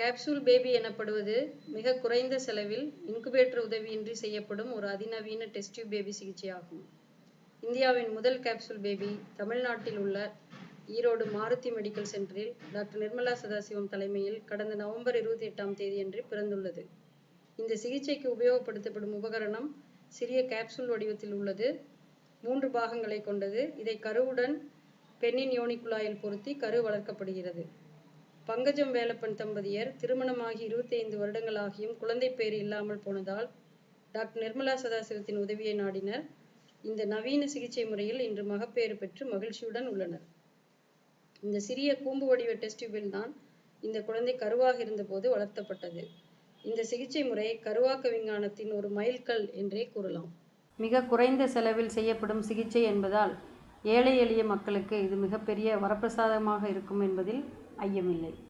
Capsule baby எனப்படுவது மிக குறைந்த செலவில் இன்குபேட்டர் உதவியின்றி செய்யப்படும் ஒரு அதிநவீன டெஸ்ட் டியூப் பேபி சிகிச்சையாகும். இந்தியாவின் முதல் கேப்சூல் பேபி தமிழ்நாட்டில் உள்ள ஈரோடு மாருதி மெடிக்கல் சென்டரில் டாக்டர் நிர்மலா சதாசிவம் தலைமையில் கடந்த நவம்பர் இருபத்தி எட்டாம் தேதியன்று பிறந்துள்ளது. இந்த சிகிச்சைக்கு உபயோகப்படுத்தப்படும் உபகரணம் சிறிய கேப்சூல் வடிவத்தில் உள்ளது. மூன்று பாகங்களை கொண்டது. இதை கருவுடன் பெண்ணின் யோனிக்குழாயில் பொருத்தி கரு வளர்க்கப்படுகிறது. பங்கஜம் வேலப்பன் தம்பதியர் திருமணமாகி இருபத்தி ஐந்து வருடங்களாகியும் குழந்தை பேர் இல்லாமல் போனதால் டாக்டர் நிர்மலா சதாசிவத்தின் உதவியை நாடினர். இந்த நவீன சிகிச்சை முறையில் இன்று மகப்பேறு பெற்று மகிழ்ச்சியுடன் உள்ளனர். இந்த சிறிய கூம்பு வடிவ டெஸ்டியூபில் தான் இந்த குழந்தை கருவாக இருந்தபோது வளர்த்தப்பட்டது. இந்த சிகிச்சை முறை கருவாக்க விஞ்ஞானத்தின் ஒரு மைல்கல் என்றே கூறலாம். மிக குறைந்த செலவில் செய்யப்படும் சிகிச்சை என்பதால் ஏழை எளிய மக்களுக்கு இது மிகப்பெரிய வரப்பிரசாதமாக இருக்கும் என்பதில் ஐயமில்லை.